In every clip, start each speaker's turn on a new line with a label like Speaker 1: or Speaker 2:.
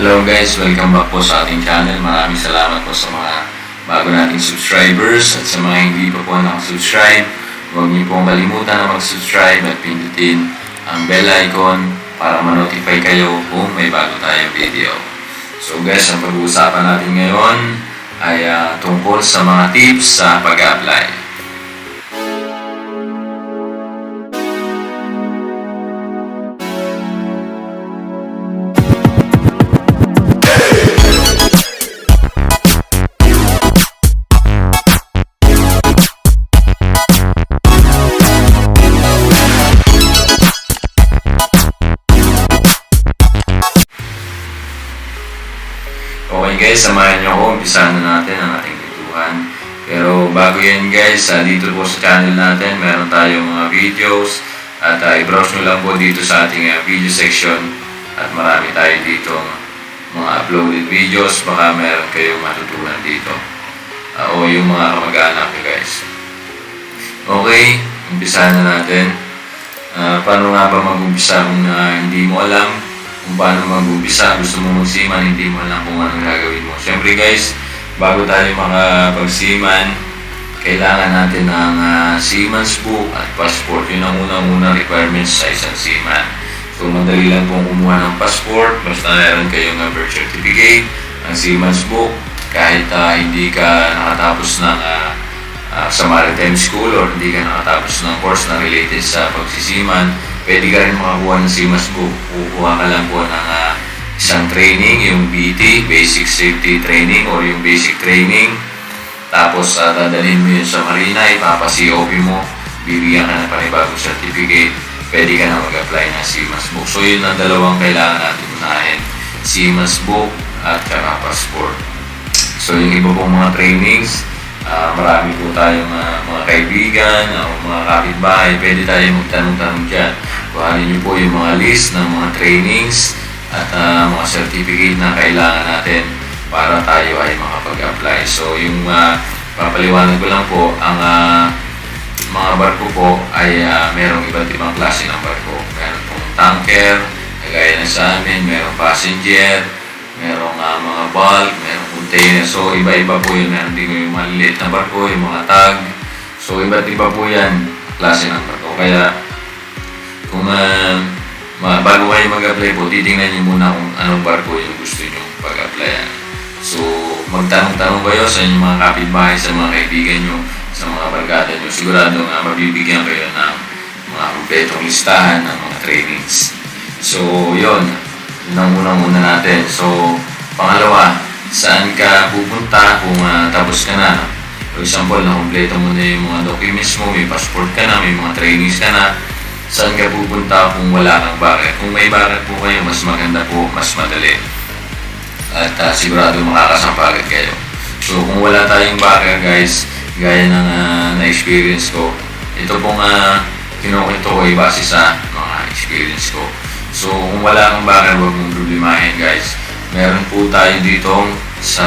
Speaker 1: Hello guys, welcome back po sa ating channel. Maraming salamat po sa mga bago nating subscribers at sa mga hindi pa po nakasubscribe. Huwag niyo pong kalimutan na mag-subscribe at pindutin ang bell icon para ma-notify kayo kung may bago tayong video. So guys, ang pag-uusapan natin ngayon ay ah, tungkol sa mga tips sa pag-apply. Yan guys, ah, dito po sa channel natin, meron tayong mga videos. At uh, i-browse nyo lang po dito sa ating ah, video section. At marami tayo dito mga uploaded videos. Baka meron kayong matutunan dito. Ah, o yung mga kamag-anak nyo guys. Okay, umpisahan na natin. Ah, paano nga ba mag-umpisa kung ah, hindi mo alam kung paano mag-umpisa, gusto mo magsiman, hindi mo alam kung anong gagawin mo. Siyempre guys, bago tayo makapagsiman, kailangan natin ng ah, seaman's book at passport. Yun ang unang-unang requirements sa isang seaman. So madali lang pong kumuha ng passport, basta meron kayong ah, birth certificate, ang seaman's book, kahit ah, hindi ka nakatapos ng ah, ah, sa maritime school or hindi ka nakatapos ng course na related sa pagsisiman, pwede ka rin makakuha ng SIMAS book. Kukuha ka lang po ng ah, isang training, yung BT, Basic Safety Training or yung Basic Training. Tapos uh, dadalhin mo yun sa marina, ipapa-COP mo, bibigyan ka ng panibagong certificate, pwede ka na mag-apply ng SIMAS book. So yun ang dalawang kailangan natin unahin, SIMAS book at saka passport. So yung iba pong mga trainings, ah, marami po tayong ah, mga kaibigan, o mga kapitbahay, pwede tayo magtanong-tanong dyan. Kuhanin niyo po yung mga list ng mga trainings at ah, mga certificate na kailangan natin para tayo ay makapag-apply. So yung ah, papaliwanag ko lang po, ang ah, mga barko po ay ah, merong iba't ibang klase ng barko. Meron pong tanker, kagaya na sa amin, merong passenger, merong ah, mga bulk, merong container. So, iba-iba po yun. Meron din yung maliliit na barko, yung mga tag. So, iba't iba po yan, klase ng barko. Kaya, kung ma- bago kayo mag-apply po, titingnan nyo muna kung anong barko yung gusto nyo pag-applyan. So, magtanong-tanong kayo sa inyong mga kapitbahay, sa mga kaibigan nyo, sa mga barkada nyo. Sigurado nga mabibigyan kayo ng mga kompletong listahan ng mga trainings. So, yun. Yun ang unang-una natin. So, pangalawa, saan ka pupunta kung ah, tapos ka na? For example, na-kompleto mo na yung mga documents mo, may passport ka na, may mga trainings ka na. Saan ka pupunta kung wala kang bakit? Kung may bakit po kayo, mas maganda po, mas madali. At ah, sigurado makakasama agad kayo. So, kung wala tayong bakit guys, gaya ng ah, na-experience ko, ito pong uh, kinukwento ko ay base sa mga experience ko. So, kung wala kang bakit, huwag mong problemahin guys. Meron po tayo dito sa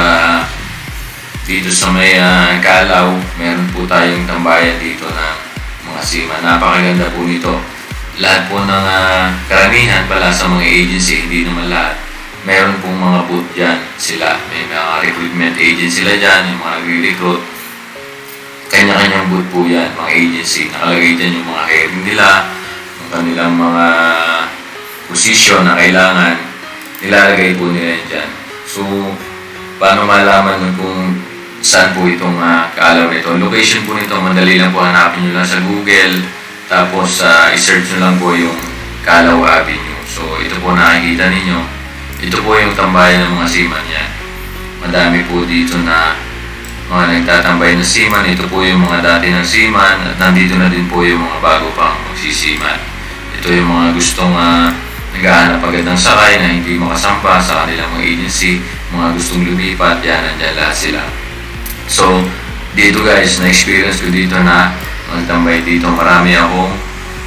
Speaker 1: dito sa may ah, Kalaw, meron po tayong tambayan dito ng mga sima. Napakaganda po nito. Lahat po ng ah, karamihan pala sa mga agency, hindi naman lahat. Meron pong mga booth dyan sila. May mga recruitment agent sila dyan, yung mga nagre-recruit. Kanya-kanyang booth po yan, mga agency. Nakalagay dyan yung mga hiring nila, yung kanilang mga position na kailangan, nilalagay po nila yan dyan. So, paano malaman nun kung saan po itong uh, kaalaw nito? Location po nito, madali lang po hanapin nyo lang sa Google. Tapos, uh, i-search nyo lang po yung Kalaw Avenue. So, ito po nakikita ninyo. Ito po yung tambayan ng mga seaman yan. Madami po dito na mga nagtatambay na seaman. Ito po yung mga dati ng seaman. At nandito na din po yung mga bago pang magsisiman. Ito yung mga gustong uh, naghahanap agad ng sakay na hindi makasampa sa kanilang mga agency. Mga gustong lumipat, yan, nandyan lahat sila. So, dito guys, na-experience ko dito na magtambay dito. Marami akong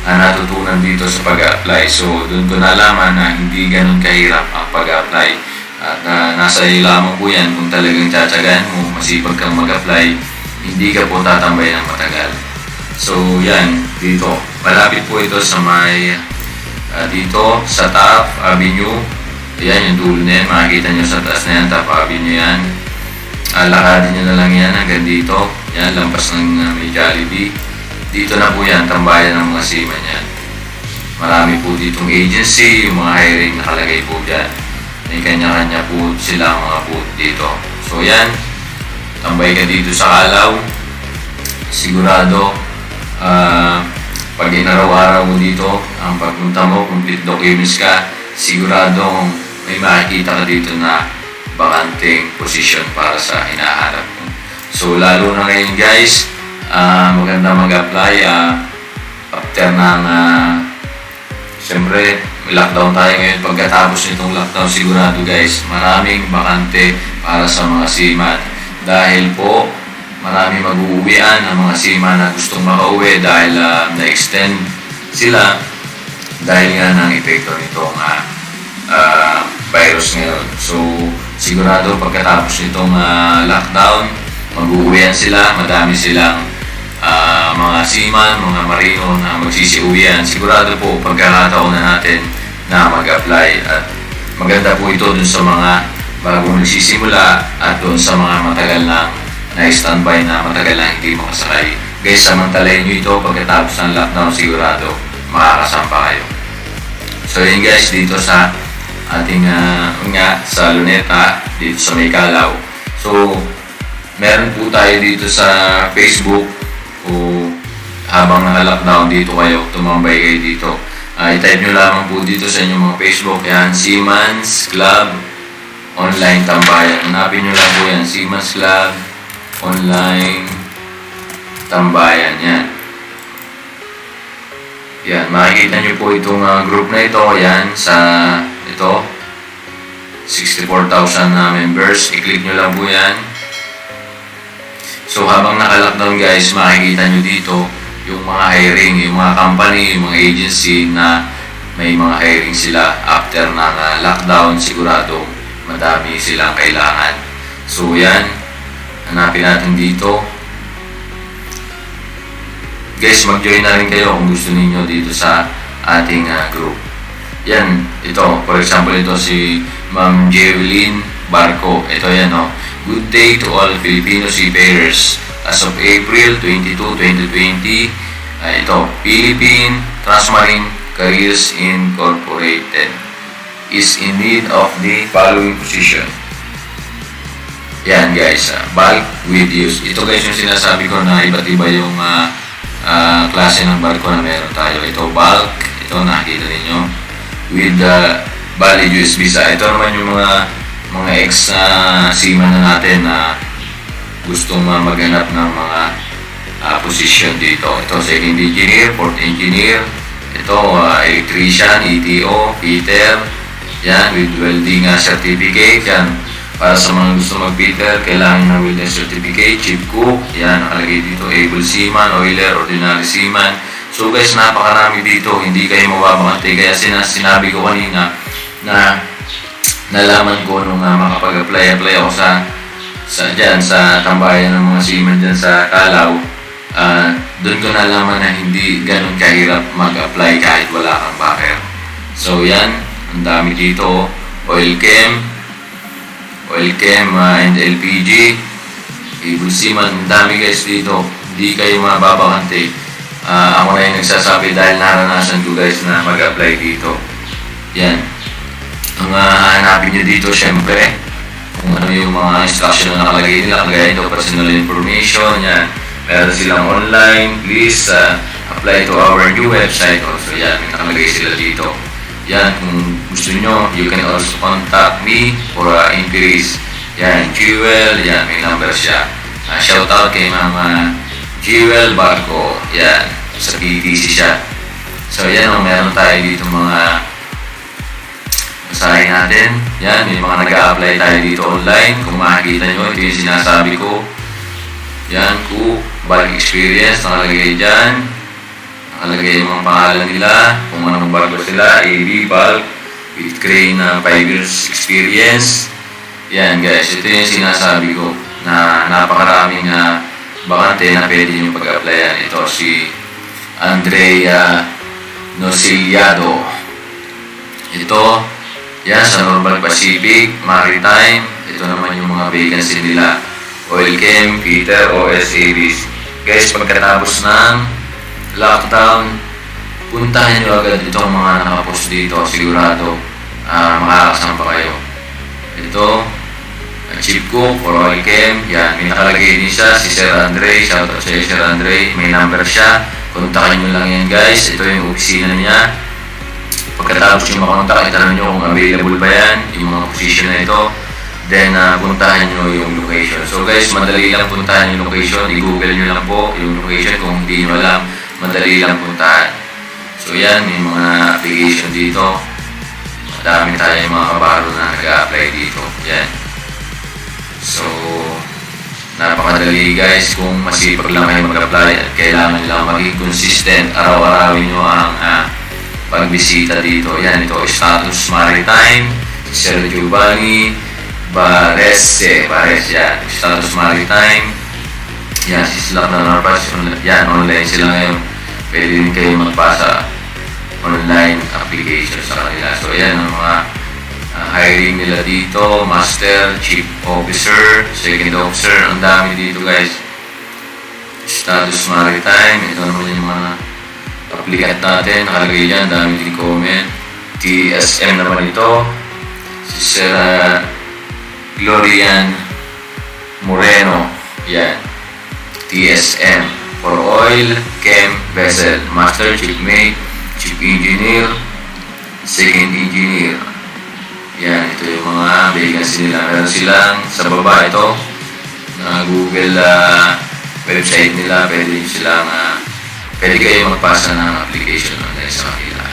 Speaker 1: ah, natutunan dito sa pag-apply. So, doon ko nalaman na hindi ganun kahirap ang pag-apply. At ah, nasa iyo lamang po yan kung talagang tsatsagaan mo, masipag kang mag-apply, hindi ka po tatambay ng matagal. So, yan, dito. Malapit po ito sa may, ah, dito, sa Taft Avenue, Ayan, yung dulo na yan. Makikita nyo sa taas na yan. Tapabi nyo yan. Alakadin nyo na lang yan hanggang dito. Yan, lampas ng uh, may Jollibee. Dito na po yan, tambayan ng mga seaman yan. Marami po ditong agency, yung mga hiring nakalagay po dyan. May kanya-kanya po sila mga booth dito. So yan, tambay ka dito sa Kalaw. Sigurado, ah, pag inaraw-araw mo dito, ang pagpunta mo, complete documents ka, sigurado may makikita ka dito na bakanting position para sa hinaharap mo. So lalo na ngayon guys, ah, maganda mag-apply ah, after ng ah, Siyempre, lockdown tayo ngayon. Pagkatapos nitong lockdown, sigurado guys, maraming bakante para sa mga seaman. Dahil po, marami mag-uuwian ng mga seaman na gustong makauwi dahil ah, na-extend sila dahil nga ng epekto nitong ah, ah, virus ngayon. So, sigurado pagkatapos nitong ah, lockdown, mag-uuwian sila, madami silang ah, mga seaman, mga marino na magsisiuwian. Sigurado po pagkakataon na natin na mag-apply at maganda po ito dun sa mga bagong nagsisimula at dun sa mga matagal na na-standby na matagal na hindi makasakay. Guys, samantalayin nyo ito pagkatapos ng lockdown sigurado makakasampa kayo. So yun guys, dito sa ating uh, nga sa Luneta, dito sa May Kalaw. So, meron po tayo dito sa Facebook o habang naka-lockdown dito kayo, tumambay kayo dito. Ah, i-type nyo lamang po dito sa inyong mga Facebook. Yan, Seaman's Club Online Tambayan. Hanapin nyo lang po yan, Seaman's Club Online Tambayan. Yan. Yan, makikita nyo po itong ah, group na ito. Yan, sa ito. 64,000 na members. I-click nyo lang po yan. So habang naka-lockdown guys, makikita nyo dito yung mga hiring, yung mga company, yung mga agency na may mga hiring sila after ng uh, lockdown, sigurado madami silang kailangan. So yan, hanapin natin dito. Guys, mag-join na rin kayo kung gusto ninyo dito sa ating uh, group. Yan, ito, for example, ito si Ma'am Jevelyn Barco. Ito yan, no? Good day to all Filipino seafarers. As of April 22, 2020, uh, ito, Philippine Transmarine Careers Incorporated is in need of the following position. Yan guys, uh, bulk with use. Ito guys yung sinasabi ko na iba't iba yung uh, uh, klase ng barko na meron tayo. Ito bulk, ito nakikita ninyo. With the uh, valid use visa. Ito naman yung mga mga ex uh, seaman na natin na gustong uh, maghanap ng mga uh, position dito. Ito second engineer, fourth engineer, ito uh, electrician, ETO, fitter, yan with welding uh, certificate, yan para sa mga gusto mag-fitter, kailangan ng welding certificate, chief cook, yan nakalagay dito, able seaman, oiler, ordinary seaman. So guys, napakarami dito, hindi kayo mababangante. Kaya sinas sinabi ko kanina na nalaman ko nung uh, makapag-apply, apply ako sa sa dyan, sa tambayan ng mga seaman dyan sa Kalaw, uh, doon ko nalaman na hindi ganun kahirap mag-apply kahit wala kang backer. So yan, ang dami dito, oil chem, oil chem uh, and LPG, able seaman, ang dami guys dito, hindi kayo mababakante. Uh, ako na yung nagsasabi dahil naranasan ko guys na mag-apply dito. Yan. Ang uh, hanapin nyo dito, syempre, kung ano yung mga instruction na nakalagay nila, kagaya ito, personal information, yan. Meron silang online, please uh, apply to our new website also. Yan, may nakalagay sila dito. Yan, kung gusto nyo, you can also contact me for uh, inquiries. Yan, Jewel, yan, may number siya. Uh, shout out kay Mama Jewel Barco. Yan, sa PTC siya. So yan, oh, meron tayo dito mga basahin natin. Yan, may mga nag-a-apply tayo dito online. Kung makikita nyo, ito yung sinasabi ko. Yan, ko, balik experience, nakalagay dyan. Nakalagay yung mga pangalan nila, kung anong bago sila, AB, bulk, with crane na 5 years experience. Yan guys, ito yung sinasabi ko na napakaraming uh, bakante na pwede nyo pag-applyan. Ito si Andrea Nosiliado. Ito, Yan, sa Normal Pacific, Maritime, ito naman yung mga vacancy nila. Oil Chem, Peter, OSABs. Guys, pagkatapos ng lockdown, puntahan nyo agad itong mga nakapost dito. Sigurado, uh, makakasampa kayo. Ito, Chief Cook for Oil Chem. Yan, may nakalagay din siya, si Sir Andre. Shoutout sa Sir Andre. May number siya. Kontakin nyo lang yan guys. Ito yung opisina niya. Pagkatapos nyo makontak, itanong nyo kung available ba yan, yung mga position na ito. Then, uh, puntahan nyo yung location. So guys, madali lang puntahan yung location. I-google nyo lang po yung location kung hindi nyo alam. Madali lang puntahan. So yan, may mga application dito. Madami tayong mga kabaro na nag-a-apply dito. Yan. So, napakadali guys kung masipag lang kayo mag-apply at kailangan lang maging consistent. Araw-arawin nyo ang uh, pagbisita dito. Yan, ito, status maritime, Sir Giovanni, Barese, Barese, yan, status maritime, yan, si Slack na Norpas, yan, online sila ngayon. Pwede din kayo magpasa online application sa kanila. So, yan ang mga uh, hiring nila dito, master, chief officer, second officer, ang dami dito guys. Status maritime, ito naman yung mga applicant natin, nakalagay dyan, dami din comment. TSM naman ito, si Sir uh, Glorian Moreno, yan. TSM for oil, chem, vessel, master, chief mate, chief engineer, second engineer. Yan, ito yung mga vacancy nila. Meron silang sa baba ito, na Google uh, website nila, pwede silang uh, pwede kayo magpasa ng application online sa kanila.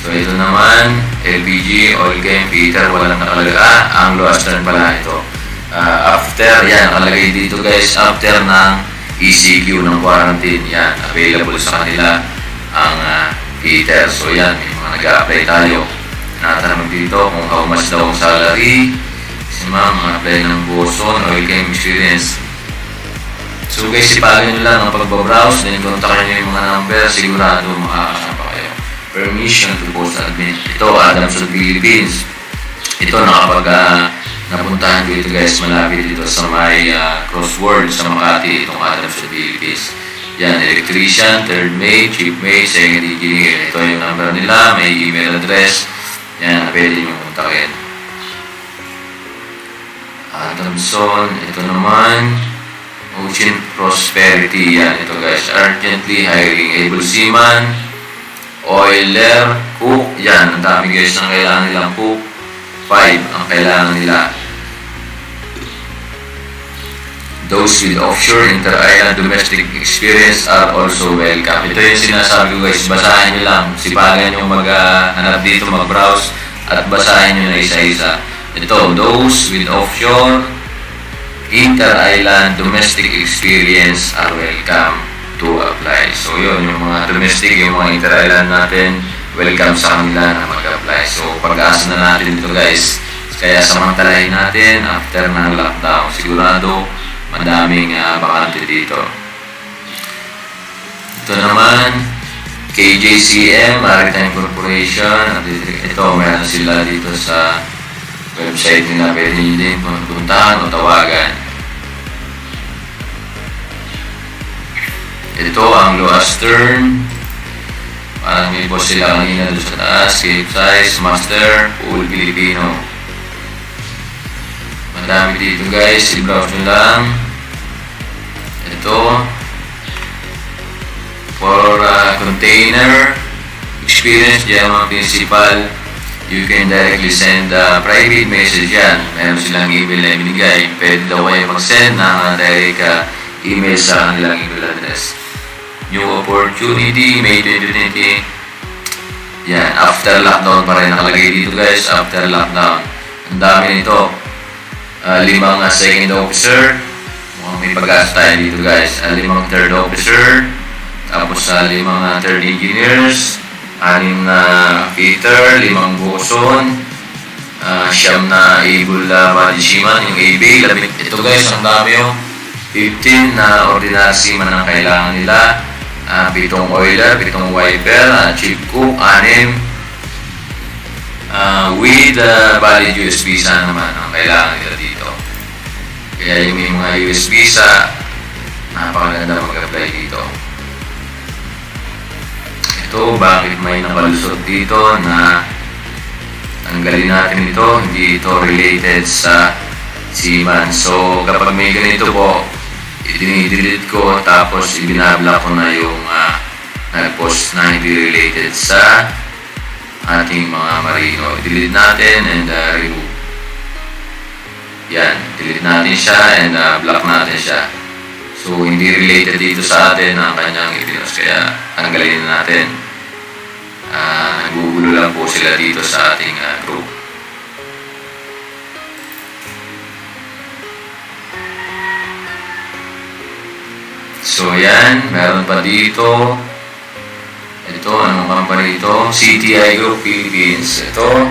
Speaker 1: So ito naman, LPG, Oil Chem, Peter, walang nakalagay. Ah, Anglo Astern pala ito. Uh, after, yan, nakalagay dito guys, after ng ECQ ng quarantine, yan, available sa kanila ang uh, Peter. So yan, may mga nag-a-apply tayo. Natanong dito kung how much daw ang salary. Si ma'am, apply ng Boson, Oil Chem Experience. So guys, sipagan nyo lang ang pagbabrowse, then kontakin nyo yung mga number, sigurado makakasama kayo. Permission to post admin. Ito, Adams of Philippines. Ito, nakapag uh, napuntahan ko ito guys, malapit dito sa may uh, crossword sa Makati, itong Adams of Philippines. Yan, electrician, third mate, chief mate, second engineer. Ito yung number nila, may email address. Yan, pwede nyo kontakin. Adamson, ito naman, Ocean Prosperity. Yan, ito guys. Urgently hiring able seaman, oiler, cook. Yan, ang dami guys ang kailangan nilang cook. Five ang kailangan nila. Those with offshore, inter-island, domestic experience are also welcome. Ito yung sinasabi ko guys, basahin nyo lang. Sipagan nyo maghanap dito, mag-browse, at basahin nyo na isa-isa. Ito, those with offshore, inter-island domestic experience are welcome to apply. So yun, yung mga domestic, yung mga inter-island natin, welcome sa kanila na mag-apply. So pag-asa na natin ito guys. Kaya samantalahin natin after ng lockdown. Sigurado, madaming uh, bakante dito. Ito naman, KJCM, Maritime Corporation. Ito, meron sila dito sa website nila. Pwede din puntahan o tawagan. Ito ang Loa Stern. Parang may boss sila kanina doon sa taas. Cape Size, Master, Pool Filipino. Madami dito guys. I-browse nyo lang. Ito. For uh, container experience, dyan mga principal, you can directly send a private message yan. Meron silang email na binigay. Pwede daw kayo mag-send ng uh, direct uh, email sa kanilang email address. New opportunity, May 2020. Yan, after lockdown pa rin nakalagay dito guys, after lockdown. Ang dami nito. Uh, limang uh, second officer. Mukhang may pag-asa tayo dito guys. Uh, limang third officer. Tapos uh, limang uh, third engineers. Anim na fitter, limang boson. Uh, siyam na able uh, body seaman, yung AB. Labit. Ito guys, ang dami yung 15 na ordinary seaman ang kailangan nila. Uh, pitong oiler, pitong wiper, uh, chief cook, anim. Ah, with uh, valid US visa naman ang kailangan nila dito. Kaya yung mga US visa, napakaganda mag-apply dito. Ito, bakit may nakalusot dito na tanggalin natin ito, hindi ito related sa seaman. So, kapag may ganito po, i-delete ko tapos ibinablock ko na yung uh, nag-post na hindi related sa ating mga marino. Delete natin and uh, remove. Yan, delete natin siya and uh, block natin siya. So, hindi related dito sa atin ang kanyang ipinos. Kaya, tanggalin na natin. Ah, nagugulo lang po sila dito sa ating ah, group. So, yan. Meron pa dito. Ito, anong company ito? CTI Group Philippines. Ito,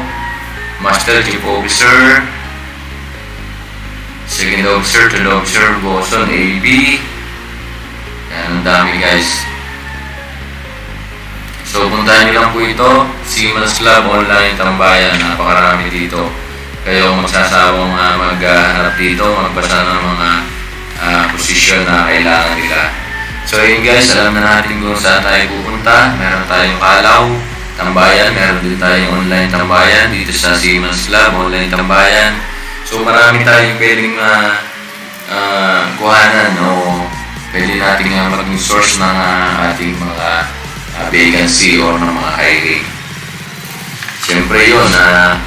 Speaker 1: Master Chief Officer, Second Officer, Third Officer, Boston, AB. Yan, ang dami guys. Po ito. Siemens Club Online Tambayan. Napakarami dito. Kayo ang magsasawang uh, maghanap dito, magbasa ng mga uh, posisyon na kailangan nila. So, yun guys, alam na natin kung saan tayo pupunta. Meron tayong Kalaw, Tambayan. Meron din tayong online Tambayan dito sa Siemens Club Online Tambayan. So, marami tayong pwedeng uh, uh, kuhanan o pwede natin uh, maging source ng uh, ating mga uh, vacancy or ng mga hiring. Siyempre yun, na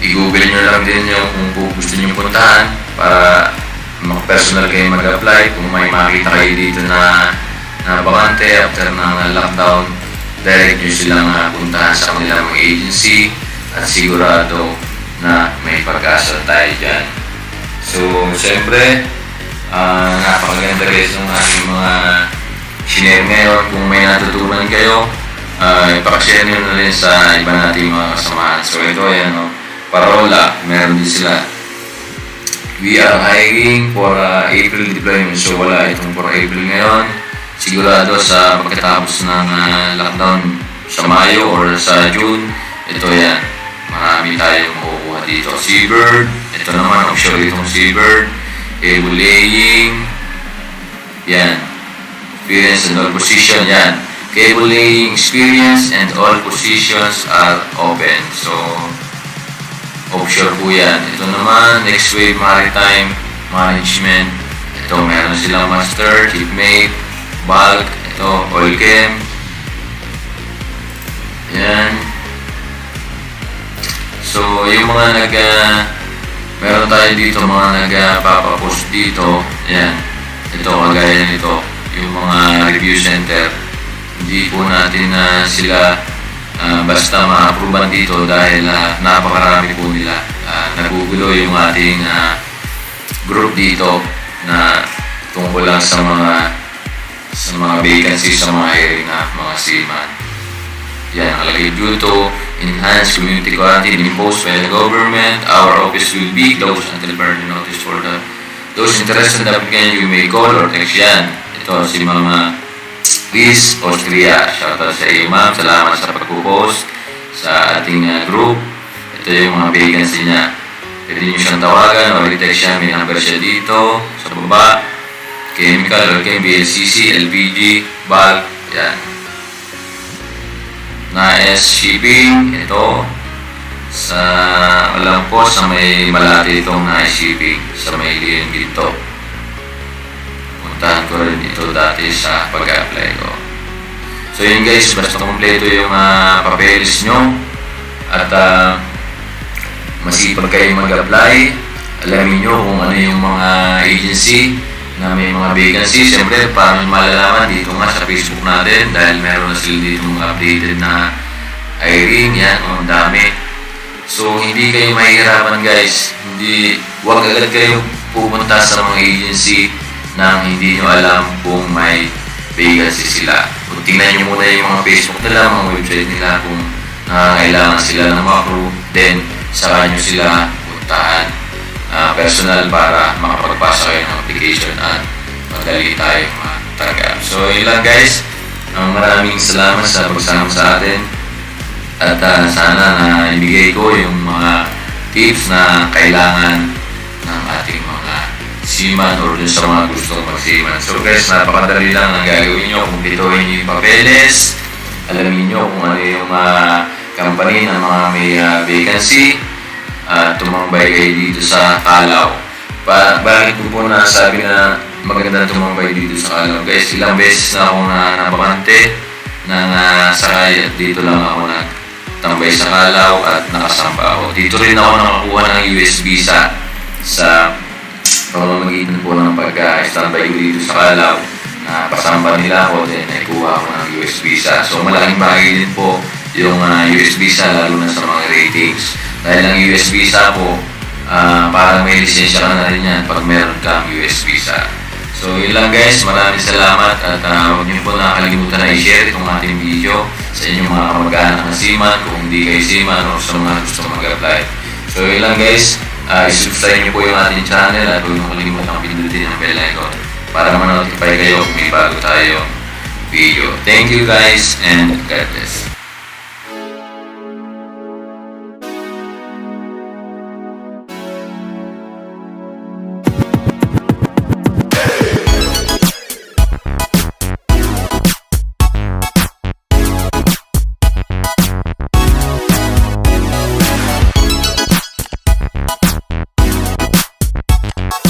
Speaker 1: i-google nyo lang din yung kung gusto nyo puntahan para maka-personal kayo mag-apply. Kung may makita kayo dito na na bakante after ng lockdown, direct nyo silang uh, puntahan sa kanilang mga agency at sigurado na may pag-asa tayo dyan. So, siyempre, uh, napakaganda guys ng ating mga sinare ngayon. Kung may natutunan kayo, uh, ipakashare nyo na rin sa iba nating mga kasamahan. So ito yan, no? parola, meron din sila. We are hiring for uh, April deployment. So wala itong for April ngayon. Sigurado sa pagkatapos ng uh, lockdown sa Mayo or sa June, ito yan. Marami tayong makukuha dito. Seabird, ito naman, offshore itong Seabird. Cable laying, yan experience and all position yan. Cable experience and all positions are open. So, offshore po yan. Ito naman, next wave maritime management. Ito, meron silang master, shipmate, bulk, ito, oil chem. Yan. So, yung mga nag, uh, meron tayo dito, mga nagpapapost dito. Yan. Ito, kagaya nito yung mga review center, hindi po natin na sila uh, basta ma-approvean dito dahil uh, napakarami po nila. Uh, nagugulo yung ating uh, group dito na tungkol lang sa mga sa mga vacancy sa mga hiring na mga seaman. Yan, nakalagay due to enhance community quarantine imposed by the government. Our office will be closed until further notice for the those interested in applicant you may call or text yan. Ito si Mama Liz Austria. Shoutout sa iyo, ma'am. Salamat sa pagpo-post sa ating uh, group. Ito yung mga vacancy niya. Pwede niyo siyang tawagan o i-text siya. May number siya dito sa baba. Chemical or Chem, BLCC, LPG, bulk. Yan. Na-S shipping. Ito. Sa, alam ko, sa may malati itong na-S shipping. Sa may Lion Ginto puntahan ko rin dati sa pag-apply ko. So yun guys, basta kompleto yung uh, papeles nyo at uh, masipag kayo mag-apply. Alamin nyo kung ano yung mga agency na may mga vacancy. Siyempre, paano malalaman dito nga sa Facebook natin dahil meron na sila dito mga updated na hiring. Yan, ang dami. So, hindi kayo mahihirapan guys. Hindi, huwag agad kayo pupunta sa mga agency nang hindi nyo alam kung may vacancy sila. Kung tingnan nyo muna yung mga Facebook nila, mga website nila, kung nangangailangan sila ng mga crew, then saka nyo sila puntahan uh, personal para makapagpasa kayo ng application at madali tayo matanggap. So, yun lang guys. Uh, maraming salamat sa pagsama sa atin. At ah, sana na ibigay ko yung mga tips na kailangan ng ating seaman or dun sa mga gustong mag-seaman. So guys, napakadali lang ang gagawin nyo. Kumpletuhin nyo yung papeles, alamin nyo kung ano yung mga company ng mga may ah, vacancy, at tumambay kayo dito sa Kalaw. Pa bakit ko po nasabi na maganda tumambay dito sa Kalaw? Guys, ilang beses na ako na napakante ng uh, sakay at dito lang ako nagtambay sa Kalaw at nakasamba ako. Dito rin ako nakakuha ng US visa sa pamamagitan po ng pagka-standby ko dito sa Kalaw na pasamba nila ako then naikuha ako ng US visa. So malaking bagay din po yung ah, US visa lalo na sa mga ratings. Dahil ang US visa po, ah, parang may lisensya ka na rin yan pag meron kang US visa. So yun lang guys, maraming salamat at uh, huwag niyo po nakakalimutan na i-share itong ating video sa inyong mga kamag-anak na seaman kung hindi kayo seaman o sa mga gusto mag-apply. So yun lang guys, uh, isubscribe niyo po yung ating channel at huwag niyo kalimutan pindutin ang bell icon para ma-notify kayo kung may bago tayong video. Thank you guys and God bless.